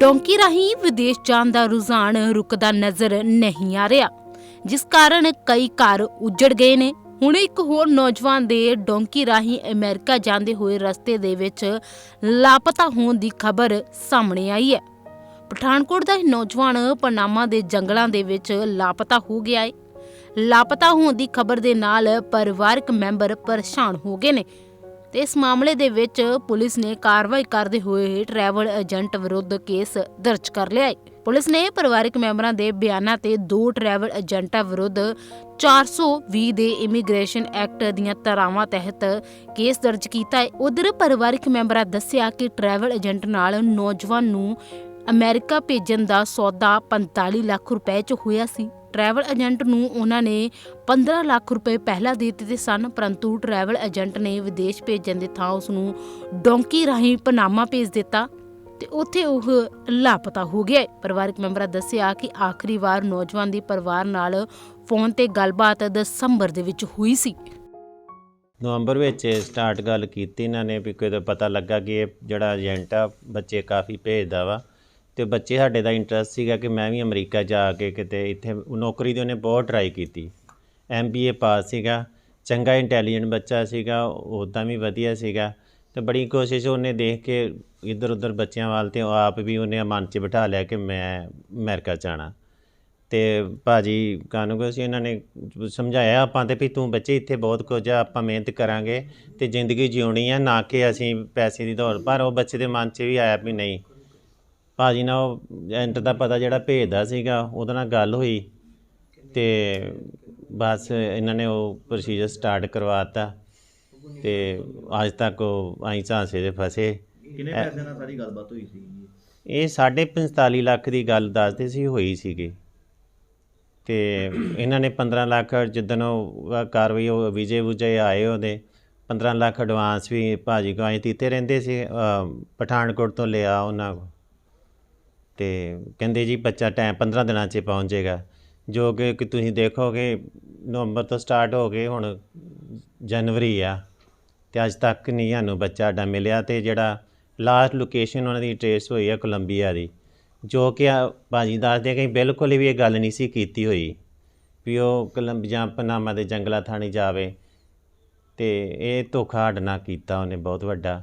Donkey ਰਾਹੀਂ ਵਿਦੇਸ਼ ਜਾਣ ਦਾ ਰੁਝਾਨ ਰੁਕਦਾ ਨਜ਼ਰ ਨਹੀਂ ਆ ਰਿਹਾ, ਜਿਸ ਕਾਰਨ ਕਈ ਘਰ ਉੱਜੜ ਗਏ ਨੇ। ਹੁਣ ਇੱਕ ਹੋਰ ਨੌਜਵਾਨ ਦੇ ਡੋਂਕੀ ਰਾਹੀਂ ਅਮਰੀਕਾ ਜਾਂਦੇ ਹੋਏ ਰਸਤੇ ਦੇ ਵਿੱਚ ਲਾਪਤਾ ਹੋਣ ਦੀ ਖਬਰ ਸਾਹਮਣੇ ਆਈ ਹੈ। ਪਠਾਨਕੋਟ ਦਾ ਇਹ ਨੌਜਵਾਨ ਪਨਾਮਾ ਦੇ ਜੰਗਲਾਂ ਦੇ ਵਿੱਚ ਲਾਪਤਾ ਹੋ ਗਿਆ ਹੈ। ਲਾਪਤਾ ਹੋਣ ਦੀ ਖਬਰ ਦੇ ਨਾਲ ਪਰਿਵਾਰਕ ਮੈਂਬਰ ਪਰੇਸ਼ਾਨ ਹੋ ਗਏ ਨੇ। ਤੇ ਇਸ ਮਾਮਲੇ ਦੇ ਵਿੱਚ ਪੁਲਿਸ ਨੇ ਕਾਰਵਾਈ ਕਰਦੇ ਹੋਏ ਟਰੈਵਲ ਏਜੰਟ ਵਿਰੁੱਧ ਕੇਸ ਦਰਜ ਕਰ ਲਿਆ ਹੈ। ਪੁਲਿਸ ਨੇ ਪਰਿਵਾਰਕ ਮੈਂਬਰਾਂ ਦੇ ਬਿਆਨਾਂ ਤੇ ਦੋ ਟਰੈਵਲ ਏਜੰਟਾਂ ਵਿਰੁੱਧ 420 ਦੇ ਇਮੀਗ੍ਰੇਸ਼ਨ ਐਕਟ ਦੀਆਂ ਧਾਰਾਵਾਂ ਤਹਿਤ ਕੇਸ ਦਰਜ ਕੀਤਾ ਹੈ। ਉਧਰ ਪਰਿਵਾਰਕ ਮੈਂਬਰਾਂ ਦੱਸਿਆ ਕਿ ਟਰੈਵਲ ਏਜੰਟ ਨਾਲ ਨੌਜਵਾਨ ਨੂੰ ਅਮਰੀਕਾ ਭੇਜਣ ਦਾ ਸੌਦਾ 45 ਲੱਖ ਰੁਪਏ 'ਚ ਹੋਇਆ ਸੀ। ਟਰੈਵਲ ਏਜੰਟ ਨੂੰ ਉਹਨਾਂ ਨੇ 15 ਲੱਖ ਰੁਪਏ ਪਹਿਲਾਂ ਦੇ ਦਿੱਤੇ ਸਨ, ਪਰੰਤੂ ਟਰੈਵਲ ਏਜੰਟ ਨੇ ਵਿਦੇਸ਼ ਭੇਜਣ ਦੇ ਥਾਂ ਉਸ ਨੂੰ ਡੋਂਕੀ ਰਾਹੀਂ ਪਨਾਮਾ ਭੇਜ ਦਿੱਤਾ ਤੇ ਉੱਥੇ ਉਹ ਲਾਪਤਾ ਹੋ ਗਿਆ। ਪਰਿਵਾਰਕ ਮੈਂਬਰਾਂ ਦੱਸਿਆ ਕਿ ਆਖਰੀ ਵਾਰ ਨੌਜਵਾਨ ਦੀ ਪਰਿਵਾਰ ਨਾਲ ਫੋਨ ਤੇ ਗੱਲਬਾਤ ਦਸੰਬਰ ਦੇ ਵਿੱਚ ਹੋਈ ਸੀ। ਨਵੰਬਰ ਵਿੱਚ ਸਟਾਰਟ ਗੱਲ ਕੀਤੀ ਇਹਨਾਂ ਨੇ ਵੀ ਕਿਤੇ ਪਤਾ ਲੱਗਾ ਕਿ ਇਹ ਜਿਹੜਾ ਏਜੰਟ ਆ, ਬੱਚੇ ਕਾਫੀ ਭੇਜਦਾ ਵਾ। ਅਤੇ ਬੱਚੇ ਸਾਡੇ ਦਾ ਇੰਟਰਸਟ ਸੀਗਾ ਕਿ ਮੈਂ ਵੀ ਅਮਰੀਕਾ ਜਾ ਕੇ ਕਿਤੇ ਇੱਥੇ ਨੌਕਰੀ ਦੀ ਉਹਨੇ ਬਹੁਤ ਟਰਾਈ ਕੀਤੀ। ਏ ਪਾਸ ਸੀਗਾ, ਚੰਗਾ ਇੰਟੈਲੀਜੈਂਟ ਬੱਚਾ ਸੀਗਾ ਉੱਦਾਂ ਵੀ ਵਧੀਆ ਸੀਗਾ। ਤੇ ਬੜੀ ਕੋਸ਼ਿਸ਼ ਉਹਨੇ ਦੇਖ ਕੇ ਇੱਧਰ ਉੱਧਰ ਬੱਚਿਆਂ ਵੱਲ ਤੇ ਆਪ ਵੀ ਉਹਨੇ ਮਨ 'ਚ ਬਿਠਾ ਲਿਆ ਕਿ ਮੈਂ ਅਮਰੀਕਾ ਜਾਣਾ। ਤੇ ਭਾਜੀ ਕਾਨੂੰਗੋ ਸੀ ਇਹਨਾਂ ਨੇ ਸਮਝਾਇਆ ਆਪਾਂ ਤੇ ਵੀ ਤੂੰ ਬੱਚੇ ਇੱਥੇ ਬਹੁਤ ਕੁਝ ਆ, ਆਪਾਂ ਮਿਹਨਤ ਕਰਾਂਗੇ ਤੇ ਜ਼ਿੰਦਗੀ ਜਿਉਣੀ ਆ, ਨਾ ਕਿ ਅਸੀਂ ਪੈਸੇ ਦੀ ਦੌੜ। ਪਰ ਉਹ ਬੱਚੇ ਦੇ ਮਨ 'ਚ ਵੀ ਆਇਆ ਵੀ ਨਹੀਂ। ਭਾਜੀ ਨਾਲ ਉਹ ਏਜੰਟ ਦਾ ਪਤਾ ਜਿਹੜਾ ਭੇਜਦਾ ਸੀਗਾ ਉਹਦੇ ਨਾਲ ਗੱਲ ਹੋਈ ਤੇ ਬਸ ਇਹਨਾਂ ਨੇ ਉਹ ਪ੍ਰੋਸੀਜਰ ਸਟਾਰਟ ਕਰਵਾਤਾ ਤੇ ਅੱਜ ਤੱਕ ਉਹ ਆਈ ਝਾਂਸੇ ਦੇ ਫਸੇ। ਕਿੰਨੇ ਪੈਸੇ ਨਾਲ ਸਾਰੀ ਗੱਲਬਾਤ ਹੋਈ ਸੀ? ਇਹ ਸਾਢੇ 45 ਲੱਖ ਦੀ ਗੱਲ ਦੱਸਦੇ ਸੀ ਹੋਈ ਸੀਗੀ। ਤੇ ਇਹਨਾਂ ਨੇ 15 ਲੱਖ ਜਿੱਦਣ ਉਹ ਕਾਰਵਾਈ ਉਹ ਵਿਜੇ ਵੁਜੇ ਆਏ ਉਹਦੇ 15 ਲੱਖ ਐਡਵਾਂਸ ਵੀ ਭਾਜੀ ਕੋ ਆਏ ਦਿੱਤੇ ਰਹਿੰਦੇ ਸੀ ਪਠਾਨਕੋਟ ਤੋਂ ਲਿਆ ਉਹਨਾਂ ਕੋ ਅਤੇ ਕਹਿੰਦੇ ਜੀ ਬੱਚਾ ਟਾਈਮ 15 ਦਿਨਾਂ 'ਚ ਪਹੁੰਚ ਜਾਏਗਾ। ਜੋ ਕਿ ਕਿ ਤੁਸੀਂ ਦੇਖੋਗੇ, ਨਵੰਬਰ ਤੋਂ ਸਟਾਰਟ ਹੋ ਗਏ, ਹੁਣ ਜਨਵਰੀ ਆ ਅਤੇ ਅੱਜ ਤੱਕ ਨਹੀਂ ਸਾਨੂੰ ਬੱਚਾ ਸਾਡਾ ਮਿਲਿਆ ਅਤੇ ਜਿਹੜਾ ਲਾਸਟ ਲੋਕੇਸ਼ਨ ਉਹਨਾਂ ਦੀ ਟ੍ਰੇਸ ਹੋਈ ਆ ਕੋਲੰਬੀਆ ਦੀ, ਜੋ ਕਿ ਆ ਭਾਜੀ ਦੱਸਦੇ ਕਿ ਬਿਲਕੁਲ ਵੀ ਇਹ ਗੱਲ ਨਹੀਂ ਸੀ ਕੀਤੀ ਹੋਈ ਵੀ ਉਹ ਕੋਲੰਬੀਆ ਪਨਾਮਾ ਦੇ ਜੰਗਲਾਂ ਥਾਣੀ ਜਾਵੇ ਅਤੇ ਇਹ ਧੋਖਾ ਸਾਡੇ ਨਾਲ ਕੀਤਾ ਉਹਨੇ, ਬਹੁਤ ਵੱਡਾ।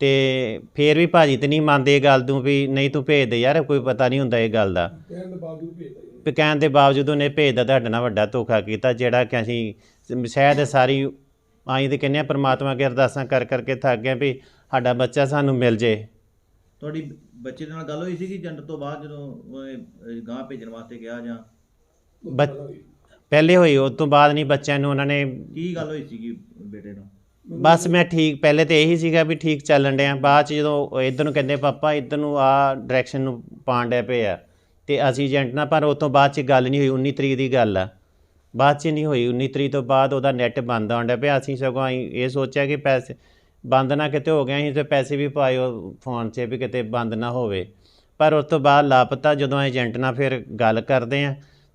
ਤੇ ਫੇਰ ਵੀ ਭਾਜੀ ਤੇ ਨਹੀਂ ਮੰਨਦੇ ਇਹ ਗੱਲ ਨੂੰ ਵੀ ਨਹੀਂ ਤੂੰ ਭੇਜ ਦੇ ਯਾਰ ਕੋਈ ਪਤਾ ਨਹੀਂ ਹੁੰਦਾ ਇਹ ਗੱਲ ਦਾ। ਵੀ ਕਹਿਣ ਦੇ ਬਾਵਜੂਦ ਉਹਨੇ ਭੇਜਦਾ ਤੁਹਾਡੇ ਨਾਲ ਵੱਡਾ ਧੋਖਾ ਕੀਤਾ ਜਿਹੜਾ ਕਿ ਅਸੀਂ ਸ਼ਾਇਦ ਸਾਰੀ ਆਈ ਤੇ ਕਹਿੰਦੇ ਆ ਪ੍ਰਮਾਤਮਾ ਅੱਗੇ ਅਰਦਾਸਾਂ ਕਰ ਕਰਕੇ ਥੱਕ ਗਏ ਵੀ ਸਾਡਾ ਬੱਚਾ ਸਾਨੂੰ ਮਿਲ ਜੇ। ਤੁਹਾਡੀ ਬੱਚੇ ਦੇ ਨਾਲ ਗੱਲ ਹੋਈ ਸੀਗੀ ਏਜੰਟ ਤੋਂ ਬਾਅਦ ਜਦੋਂ ਉਹ ਗਾਂ ਭੇਜਣ ਵਾਸਤੇ ਗਿਆ ਜਾਂ? ਬੱਚ- ਪਹਿਲੇ ਹੋਈ ਉਸ ਤੋਂ ਬਾਅਦ ਨਹੀਂ ਬੱਚਿਆਂ ਨੂੰ ਉਹਨਾਂ ਨੇ ਕੀ ਗੱਲ ਹੋਈ ਸੀਗੀ ਬੇਟੇ ਨਾਲ? ਬਸ ਮੈਂ ਠੀਕ, ਪਹਿਲੇ ਤੇ ਇਹੀ ਸੀਗਾ ਵੀ ਠੀਕ ਚੱਲਣ ਡਿਆ। ਬਾਅਦ ਚ ਜਦੋਂ ਇਧਰ ਨੂੰ ਕਹਿੰਦੇ, ਪਾਪਾ, ਇਧਰ ਨੂੰ ਆ ਡਾਇਰੈਕਸ਼ਨ ਨੂੰ ਪਾਣ ਡੇ ਪਏ ਆ। ਤੇ ਅਸੀਂ ਏਜੰਟ ਨਾਲ, ਪਰ ਉਹ ਤੋਂ ਬਾਅਦ ਚ ਗੱਲ ਨਹੀਂ ਹੋਈ 19 ਤਰੀਕ ਦੀ ਗੱਲ ਆ। ਬਾਅਦ ਚ ਨਹੀਂ ਹੋਈ 19 ਤਰੀਕ ਤੋਂ ਬਾਅਦ ਉਹਦਾ ਨੈਟ ਬੰਦ ਆਉਣ ਡਿਆ ਪਿਆ। ਅਸੀਂ ਸਗੋਂ ਅਸੀਂ ਇਹ ਸੋਚਿਆ ਕਿ ਪੈਸੇ ਬੰਦ ਨਾ ਕਿਤੇ ਹੋ ਗਿਆ, ਅਸੀਂ ਤੇ ਪੈਸੇ ਵੀ ਪਾਏ ਫੋਨ 'ਚ ਵੀ ਕਿਤੇ ਬੰਦ ਨਾ ਹੋਵੇ। ਪਰ ਉਸ ਤੋਂ ਬਾਅਦ ਲਾਪਤਾ ਜਦੋਂ ਏਜੰਟ ਨਾਲ ਫਿਰ ਗੱਲ ਕਰਦੇ ਆ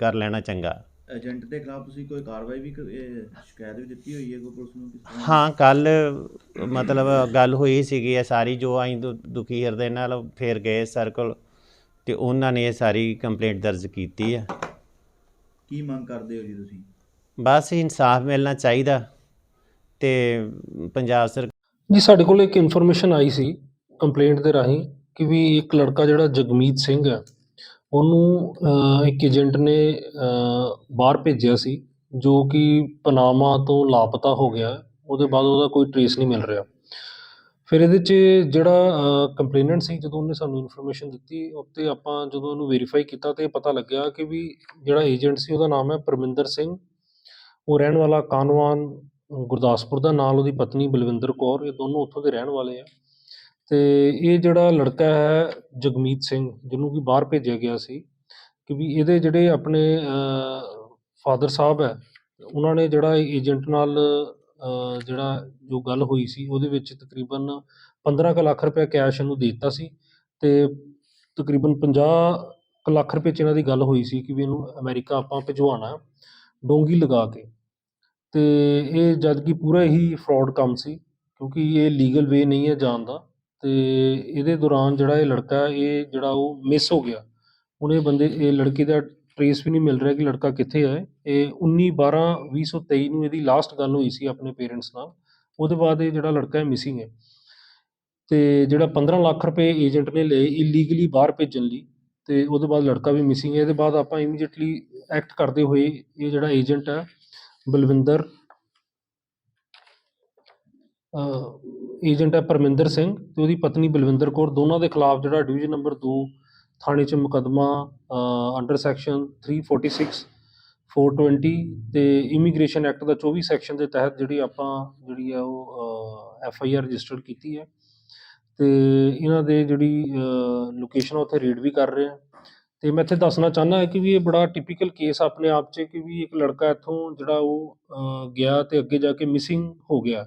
ਕਰ ਲੈਣਾ ਚੰਗਾ। ਏਜੰਟ ਦੇ ਖਿਲਾਫ ਤੁਸੀਂ ਕੋਈ ਕਾਰਵਾਈ ਵੀ ਸ਼ਿਕਾਇਤ ਵੀ ਦਿੱਤੀ ਹੋਈ ਹੈ ਕੋਈ ਪੁਲਿਸ ਨੂੰ ਹਾਂ ਕੱਲ ਮਤਲਬ ਗੱਲ ਹੋਈ ਸੀਗੀ ਇਹ ਸਾਰੀ ਜੋ ਦੁ- ਦੁਖੀ ਹਿਰਦੇ ਨਾਲ ਫੇਰ ਗਏ ਸਰਕਲ ਤੇ ਉਹਨਾਂ ਨੇ ਇਹ ਸਾਰੀ ਕੰਪਲੇਂਟ ਦਰਜ ਕੀਤੀ ਆ। ਕੀ ਮੰਗ ਕਰਦੇ ਹੋ ਜੀ ਤੁਸੀਂ? ਬਸ ਇਨਸਾਫ ਮਿਲਣਾ ਚਾਹੀਦਾ ਤੇ ਪੰਜਾਬ ਸਰਕਾਰ ਜੀ ਸਾਡੇ ਕੋਲ ਇੱਕ ਇਨਫੋਰਮੇਸ਼ਨ ਆਈ ਸੀ ਕੰਪਲੇਂਟ ਦੇ ਰਾਹੀਂ ਕਿ ਵੀ ਇੱਕ ਲੜਕਾ ਜਿਹੜਾ ਜਗਮੀਤ ਸਿੰਘ ਹੈ ਉਹਨੂੰ ਇੱਕ ਏਜੰਟ ਨੇ ਬਾਹਰ ਭੇਜਿਆ ਸੀ ਜੋ ਕਿ ਪਨਾਮਾ ਤੋਂ ਲਾਪਤਾ ਹੋ ਗਿਆ। ਉਹਦੇ ਬਾਅਦ ਉਹਦਾ ਕੋਈ ਟ੍ਰੇਸ ਨਹੀਂ ਮਿਲ ਰਿਹਾ। ਫਿਰ ਇਹਦੇ 'ਚ ਜਿਹੜਾ ਕੰਪਲੇਨੈਂਟ ਸੀ ਜਦੋਂ ਉਹਨੇ ਸਾਨੂੰ ਇਨਫੋਰਮੇਸ਼ਨ ਦਿੱਤੀ ਉੱਤੇ ਆਪਾਂ ਜਦੋਂ ਉਹਨੂੰ ਵੈਰੀਫਾਈ ਕੀਤਾ ਤੇ ਪਤਾ ਲੱਗਿਆ ਕਿ ਵੀ ਜਿਹੜਾ ਏਜੰਟ ਸੀ ਉਹਦਾ ਨਾਮ ਹੈ ਪਰਮਿੰਦਰ ਸਿੰਘ। ਉਹ ਰਹਿਣ ਵਾਲਾ ਕਾਨਵਾਨ ਗੁਰਦਾਸਪੁਰ ਦਾ ਨਾਲ ਉਹਦੀ ਪਤਨੀ ਬਲਵਿੰਦਰ ਕੌਰ ਇਹ ਦੋਨੋਂ ਉੱਥੋਂ ਦੇ ਰਹਿਣ ਵਾਲੇ ਆ। ਅਤੇ ਇਹ ਜਿਹੜਾ ਲੜਕਾ ਹੈ ਜਗਮੀਤ ਸਿੰਘ, ਜਿਹਨੂੰ ਕਿ ਬਾਹਰ ਭੇਜਿਆ ਗਿਆ ਸੀ, ਕਿ ਵੀ ਇਹਦੇ ਜਿਹੜੇ ਆਪਣੇ ਫਾਦਰ ਸਾਹਿਬ ਹੈ, ਉਹਨਾਂ ਨੇ ਜਿਹੜਾ ਏਜੰਟ ਨਾਲ ਜਿਹੜਾ ਜੋ ਗੱਲ ਹੋਈ ਸੀ, ਉਹਦੇ ਵਿੱਚ ਤਕਰੀਬਨ 15 ਕੁ ਲੱਖ ਰੁਪਏ ਕੈਸ਼ ਇਹਨੂੰ ਦੇ ਦਿੱਤਾ ਸੀ ਤੇ ਤਕਰੀਬਨ 50 ਕੁ ਲੱਖ ਰੁਪਏ ਚ ਇਹਨਾਂ ਦੀ ਗੱਲ ਹੋਈ ਸੀ ਕਿ ਵੀ ਇਹਨੂੰ ਅਮਰੀਕਾ ਆਪਾਂ ਭਿਜਵਾਉਣਾ ਡੋਂਗੀ ਲਗਾ ਕੇ। ਤੇ ਇਹ ਜਦ ਕਿ ਪੂਰਾ ਹੀ ਫਰਾਡ ਕੰਮ ਸੀ, ਕਿਉਂਕਿ ਇਹ ਲੀਗਲ ਵੇ ਨਹੀਂ ਹੈ ਜਾਣ ਦਾ। ਅਤੇ ਇਹਦੇ ਦੌਰਾਨ ਜਿਹੜਾ ਇਹ ਲੜਕਾ ਇਹ ਜਿਹੜਾ ਉਹ ਮਿਸ ਹੋ ਗਿਆ। ਹੁਣ ਇਹ ਬੰਦੇ, ਇਹ ਲੜਕੇ ਦਾ ਟਰੇਸ ਵੀ ਨਹੀਂ ਮਿਲ ਰਿਹਾ ਕਿ ਲੜਕਾ ਕਿੱਥੇ ਹੈ। ਇਹ 19 12 2023 ਨੂੰ ਇਹਦੀ ਲਾਸਟ ਗੱਲ ਹੋਈ ਸੀ ਆਪਣੇ ਪੇਰੈਂਟਸ ਨਾਲ। ਉਹਦੇ ਬਾਅਦ ਇਹ ਜਿਹੜਾ ਲੜਕਾ ਹੈ ਮਿਸਿੰਗ ਹੈ। ਤੇ ਜਿਹੜਾ 15 ਲੱਖ ਰੁਪਏ ਏਜੰਟ ਨੇ ਲਏ ਇਲੀਗਲੀ ਬਾਹਰ ਭੇਜਣ ਲਈ, ਤੇ ਉਹਦੇ ਬਾਅਦ ਲੜਕਾ ਵੀ ਮਿਸਿੰਗ ਹੈ। ਇਹਦੇ ਬਾਅਦ ਆਪਾਂ ਇਮੀਡੀਏਟਲੀ ਐਕਟ ਕਰਦੇ ਹੋਏ ਇਹ ਜਿਹੜਾ ਏਜੰਟ ਹੈ, ਬਲਵਿੰਦਰ ਏਜੰਟ ਹੈ ਪਰਮਿੰਦਰ ਸਿੰਘ ਅਤੇ ਉਹਦੀ ਪਤਨੀ ਬਲਵਿੰਦਰ ਕੌਰ, ਦੋਨਾਂ ਦੇ ਖਿਲਾਫ ਜਿਹੜਾ ਡਿਵੀਜ਼ਨ ਨੰਬਰ ਦੋ ਥਾਣੇ 'ਚ ਮੁਕੱਦਮਾ ਅੰਡਰ ਸੈਕਸ਼ਨ 346 420 ਅਤੇ ਇਮੀਗ੍ਰੇਸ਼ਨ ਐਕਟ ਦਾ 24 ਸੈਕਸ਼ਨ ਦੇ ਤਹਿਤ ਜਿਹੜੀ ਆਪਾਂ ਜਿਹੜੀ ਆ ਉਹ ਐਫ ਆਈ ਆਰ ਰਜਿਸਟਰਡ ਕੀਤੀ ਹੈ ਅਤੇ ਇਹਨਾਂ ਦੇ ਜਿਹੜੀ ਲੋਕੇਸ਼ਨ ਉੱਥੇ ਰੀਡ ਵੀ ਕਰ ਰਹੇ ਆ। ਤੇ ਮੈਂ ਇੱਥੇ ਦੱਸਣਾ ਚਾਹੁੰਦਾ ਹਾਂ ਕਿ ਵੀ ਇਹ ਬੜਾ ਟਿਪੀਕਲ ਕੇਸ ਆਪਣੇ ਆਪ 'ਚ ਕਿ ਵੀ ਇੱਕ ਲੜਕਾ ਇੱਥੋਂ ਜਿਹੜਾ ਉਹ ਗਿਆ ਤੇ ਅੱਗੇ ਜਾ ਕੇ ਮਿਸਿੰਗ ਹੋ ਗਿਆ।